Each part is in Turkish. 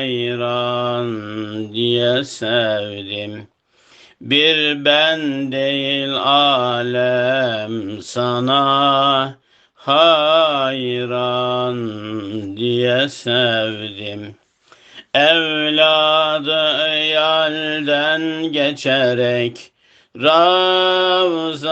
hayran diye sevdim. Bir ben değil alem sana hayran diye sevdim. Evladı yalden geçerek Ravzana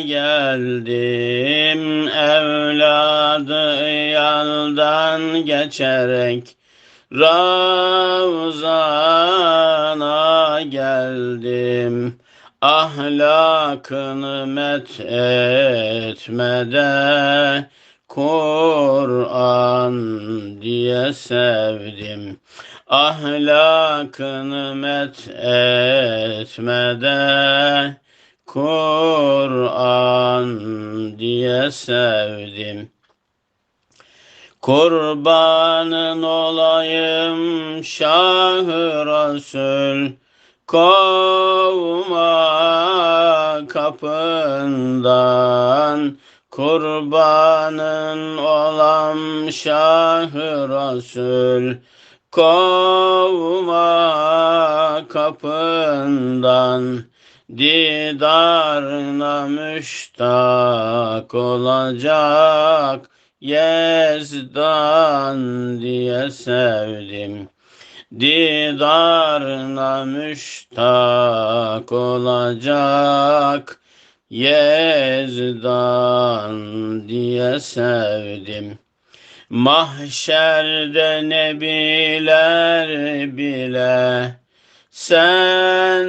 geldim evladı yaldan geçerek Ravzana geldim ahlakını met etmede. Kur'an diye sevdim ahlakını met etmede. Kur'an diye sevdim. Kurbanın olayım Şah-ı Resul. Kovma kapından. Kurbanın olam Şah-ı Resul. Kovma kapından. Didarına müştak olacak Yezdan diye sevdim. Didarına müştak olacak. Yezdan diye sevdim. Mahşerde nebiler bile senden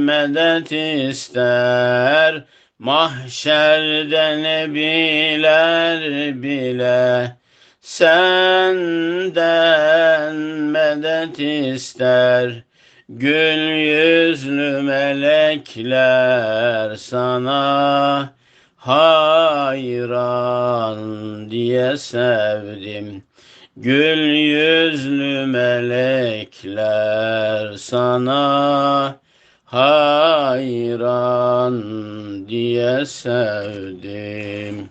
medet ister. Mahşerde nebiler bile senden medet ister. Gül yüzlü melekler sana hayran diye sevdim. Gül yüzlü melekler sana hayran diye sevdim.